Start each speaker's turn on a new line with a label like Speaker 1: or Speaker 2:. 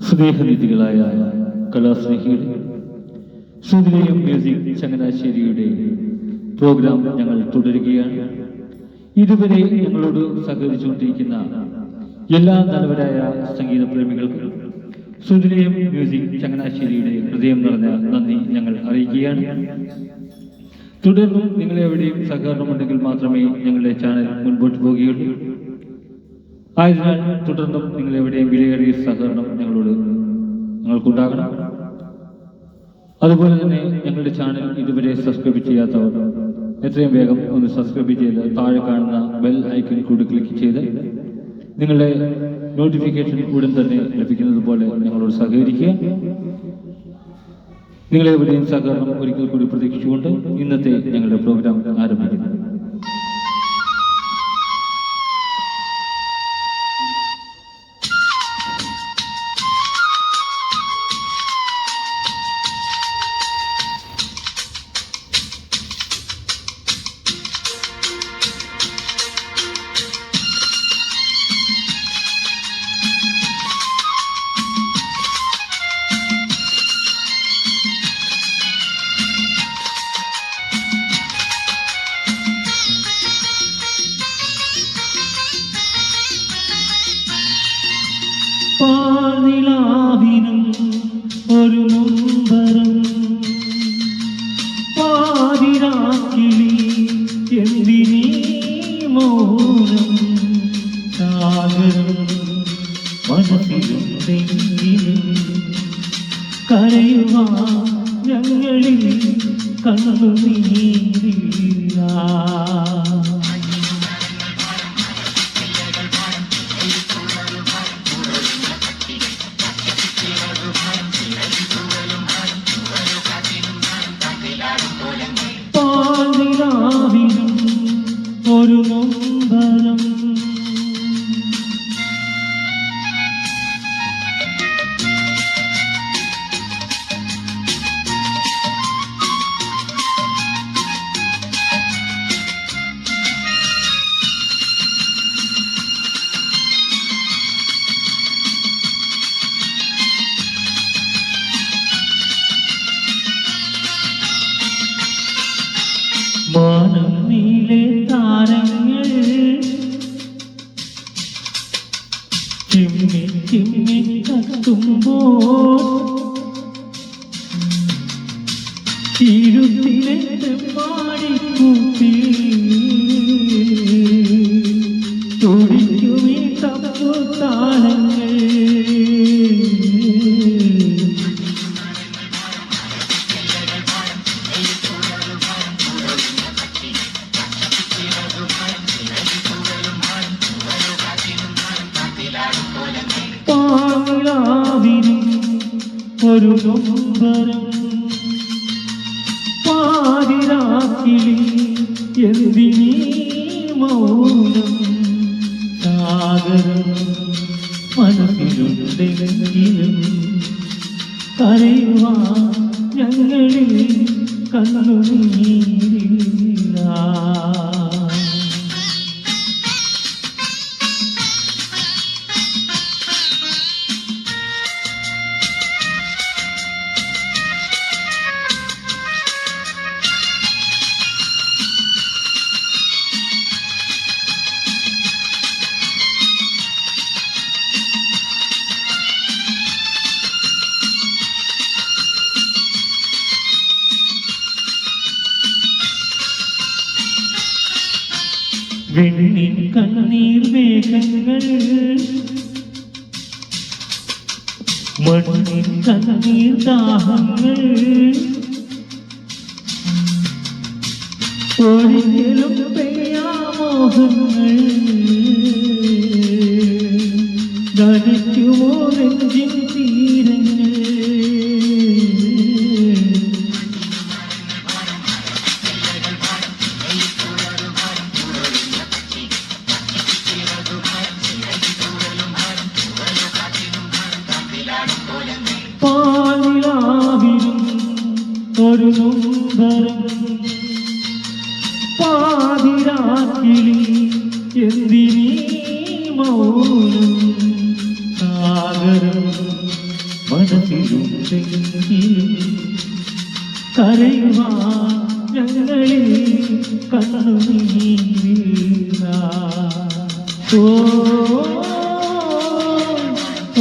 Speaker 1: സ്നേഹനിധികളായ കലാസ്നേഹികളെ Shruthilayam music ചങ്ങനാശ്ശേരിയുടെ programme ഞങ്ങൾ തുടരുകയാണ്. ഇതുവരെ ഞങ്ങളോട് സഹകരിച്ചുകൊണ്ടിരിക്കുന്ന എല്ലാ നല്ലവരായ സംഗീത പ്രേമികൾക്കും ശ്രുതിലയം മ്യൂസിക് ചങ്ങനാശ്ശേരിയുടെ ഹൃദയം നിറഞ്ഞ നന്ദി ഞങ്ങൾ അറിയിക്കുകയാണ്. തുടർന്നും നിങ്ങളെവിടെയും സഹകരണമുണ്ടെങ്കിൽ മാത്രമേ ഞങ്ങളുടെ ചാനൽ മുൻപോട്ട് പോവുകയുള്ളൂ ആയതിനാൽ തുടർന്നും നിങ്ങൾ എവിടെയും വിലയേറിയ സഹകരണം ഞങ്ങളോട് ഞങ്ങൾക്കുണ്ടാകണം. അതുപോലെ തന്നെ ഞങ്ങളുടെ ചാനൽ ഇതുവരെ സബ്സ്ക്രൈബ് ചെയ്യാത്തവർ എത്രയും വേഗം ഒന്ന് സബ്സ്ക്രൈബ് ചെയ്ത് താഴെ കാണുന്ന ബെൽ ഐക്കൺ കൂടി ക്ലിക്ക് ചെയ്ത് നിങ്ങളുടെ നോട്ടിഫിക്കേഷൻ ഉടൻ തന്നെ ലഭിക്കുന്നത് പോലെ ഞങ്ങളോട് സഹകരിക്കുക. നിങ്ങളെവിടെയും സഹകരണം ഒരിക്കൽ കൂടി പ്രതീക്ഷിച്ചുകൊണ്ട്
Speaker 2: ഒരു നൊമ്പരം പാതിരാക്കിളി എന്തിനീ മൗനം സാഗരം മനസ്സിലുണ്ടെങ്കിലും കരയുവാ ഞങ്ങളിൽ കണ്ണുനീരില്ല ഒരു ചിമ്മി ചിമ്മി കത്തുമ്പോൾ ഇരുട്ടിലെ പാടിക്കൂട്ടി തുടിക്കുമീ പാലാവിനും ഒരു നൊമ്പരം പാതിരാക്കിളി എന്തിനീ മൗനം? സാഗരം മനസ്സിലുണ്ടെങ്കിലും കരയുവാ ഞങ്ങളിൽ കണ്ണുനീരില്ല. വെണ്ണിൻ കണ്ണീർ മേഘങ്ങൾ. മണ്ണിൻ കണ്ണീർ ദാഹങ്ങൾ. ഒരിക്കലും പെയ്യാമോഹങ്ങൾ. നനയ്ക്കുമോ പാലിലാവിരും ഒരു സുന്ദരം പാതിരാക്കിളി എന്തിനീ മൗനം? സാഗരം മനസ്സിലുണ്ടെങ്കിലും കരയുവാൻ ഞങ്ങളിൽ കണ്ണുനീരില്ല ഓ ഓ